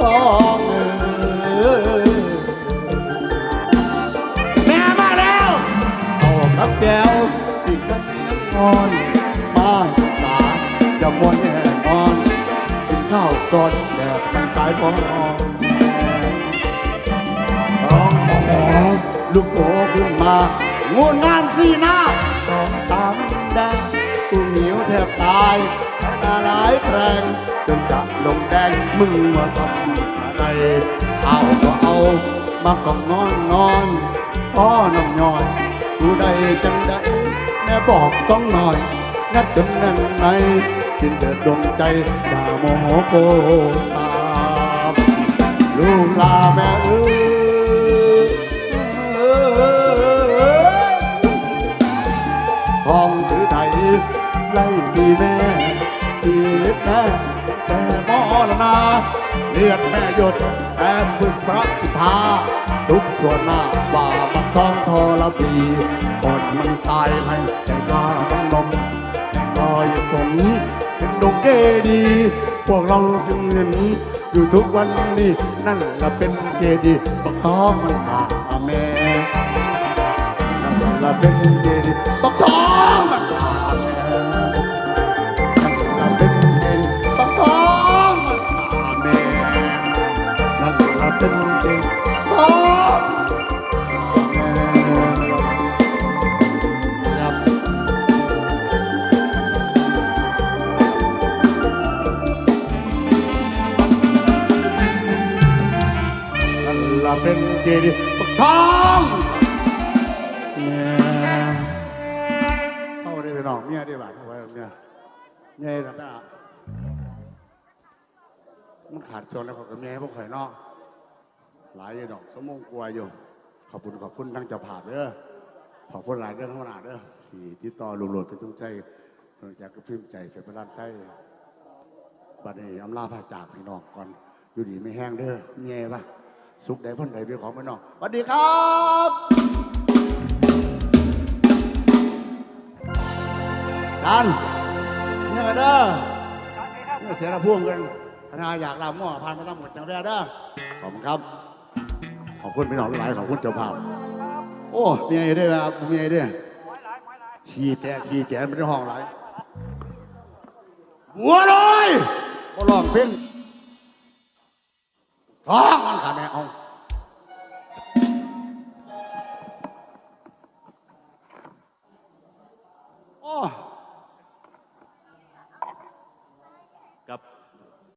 สองแม่มาแล้วเอาครับแก้วอีกกันยังงอนมาสาจะมวนแน่นอนกินข้าวก่อนแดดมันสายฟองร้องหอลูกโตขึ้นมางูงามสีหน้าสองตามแดงกูหิวแทบตายตาหลายแปลง จนจะลงแดงมึงมาทำอะไรเอาก็เอา มากองนอนนอนพ่อน้องน้อยผู้ใดจังใดแม่บอกต้องหน่อยงัดจนแน่นในจินเดือดดวงใจด่าโมโหโกตามลูกลาแม่เอ้ยทองถือไทยไล่ตีแม่ตีเล็ดแม่ แต่มอลนาเลือดแม่หยดแอบพึ่งพระสิทธาทุกส่วนหน้าบ่าบักทองทอละปีก่อนมันตายให้ใจกล้าต้องนมก็ยังสมเป็นดงเกดี พวกเราจึงเห็นอยู่ทุกวันนี้ นั่นละเป็นเกดีบักทองมันขาแม่นั่นละเป็นเกดี เป็นเกดีย์บักทองแม่เข้าได้ไปน้องเมียได้บ้างเข้าไปเมียเมียทำได้อะมันขาดจนแล้วกับเมียให้พวกข่อยเนอกหลายอยู่ดอกสมองกลัวอยู่ ขอบคุณขอบคุณทั้งเจ้าภาพเด้อขอบคุณหลายเรื่องทั้งหลายเด้อที่ติดต่อลุงโหลดเป็นจงใจเนื่องจากกระพิมพ์ใจเป็นประดานไส้บัดนี้อำลาพาจากพี่น้องก่อนอยู่ดีไม่แห้งเด้อเมียปะ สุขใดพ้นใดเป็นของพี่น้องสวัสดีครับจันเนี่ยเด้อเนี่ยเสียละพ่วงกันพนาอยากลาหม้อพานมาตั้งหมดจังแว่เด้อขอบคุณครับ ขอบคุณพี่น้องหลายขอบคุณเจ้าภาพโอ้มีไงด้วยครับมีไงด้วยขี่แตกขี่แกนไม่ได้ห้องหลายบัวลอยก็ลองเพลงท้อง